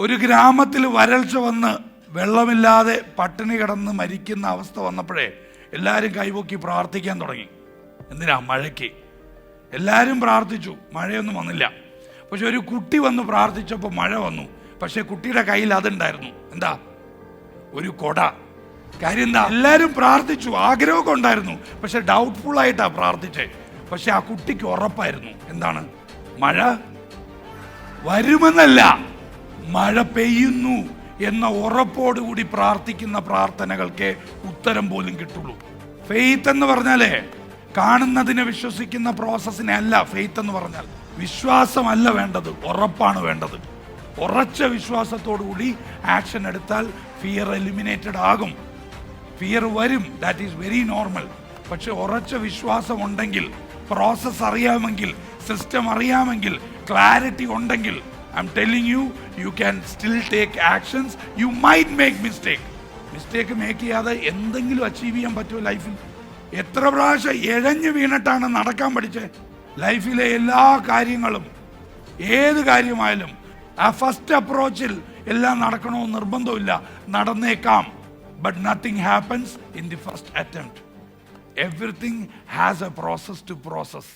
ഒരു ഗ്രാമത്തിൽ വരൾച്ച വന്ന് വെള്ളമില്ലാതെ പട്ടിണി കിടന്ന് മരിക്കുന്ന അവസ്ഥ വന്നപ്പോഴേ എല്ലാവരും കൈപൊക്കി പ്രാർത്ഥിക്കാൻ തുടങ്ങി. എന്തിനാ? മഴയ്ക്ക്. എല്ലാവരും പ്രാർത്ഥിച്ചു. മഴയൊന്നും വന്നില്ല. പക്ഷെ ഒരു കുട്ടി വന്ന് പ്രാർത്ഥിച്ചപ്പോൾ മഴ വന്നു. പക്ഷെ കുട്ടിയുടെ കയ്യിൽ അതുണ്ടായിരുന്നു. എന്താ? ഒരു കൊട. കാര്യം എന്താ? എല്ലാവരും പ്രാർത്ഥിച്ചു. ആഗ്രഹമൊക്കെ ഉണ്ടായിരുന്നു. പക്ഷെ ഡൗട്ട്ഫുൾ ആയിട്ടാ പ്രാർത്ഥിച്ചേ. പക്ഷെ ആ കുട്ടിക്ക് ഉറപ്പായിരുന്നു. എന്താണ്? മഴ വരുമെന്നല്ല. മഴ പെയ്യുന്നു എന്ന ഉറപ്പോടുകൂടി പ്രാർത്ഥിക്കുന്ന പ്രാർത്ഥനകൾക്ക് ഉത്തരം പോലും കിട്ടുള്ളൂ. ഫെയ്ത്ത് എന്ന് പറഞ്ഞാലേ കാണുന്നതിനെ വിശ്വസിക്കുന്ന പ്രോസസ്സിനെ അല്ല ഫെയ്ത്ത് എന്ന് പറഞ്ഞാൽ. വിശ്വാസമല്ല വേണ്ടത് ഉറപ്പാണ് വേണ്ടത്. ഉറച്ച വിശ്വാസത്തോടു കൂടി ആക്ഷൻ എടുത്താൽ ഫിയർ എലിമിനേറ്റഡ് ആകും. ഫിയർ വരും ദാറ്റ് ഈസ് വെരി നോർമൽ പക്ഷെ ഉറച്ച വിശ്വാസം ഉണ്ടെങ്കിൽ പ്രോസസ്സ് അറിയാമെങ്കിൽ സിസ്റ്റം അറിയാമെങ്കിൽ ക്ലാരിറ്റി ഉണ്ടെങ്കിൽ I'm you, you you can still take actions you make mistake mistake make ചെയ്യാതെ എന്തെങ്കിലും അച്ചീവ് ചെയ്യാൻ പറ്റുമോ ലൈഫിൽ? എത്ര പ്രാവശ്യം ഇഴഞ്ഞു വീണിട്ടാണ് നടക്കാൻ പഠിച്ചത് ലൈഫിലെ എല്ലാ കാര്യങ്ങളും ഏത് കാര്യമായാലും ആ ഫസ്റ്റ് അപ്രോച്ചിൽ എല്ലാം നടക്കണമെന്ന് നിർബന്ധമില്ല നടന്നേക്കാം. But nothing happens in the first attempt everything has a process to process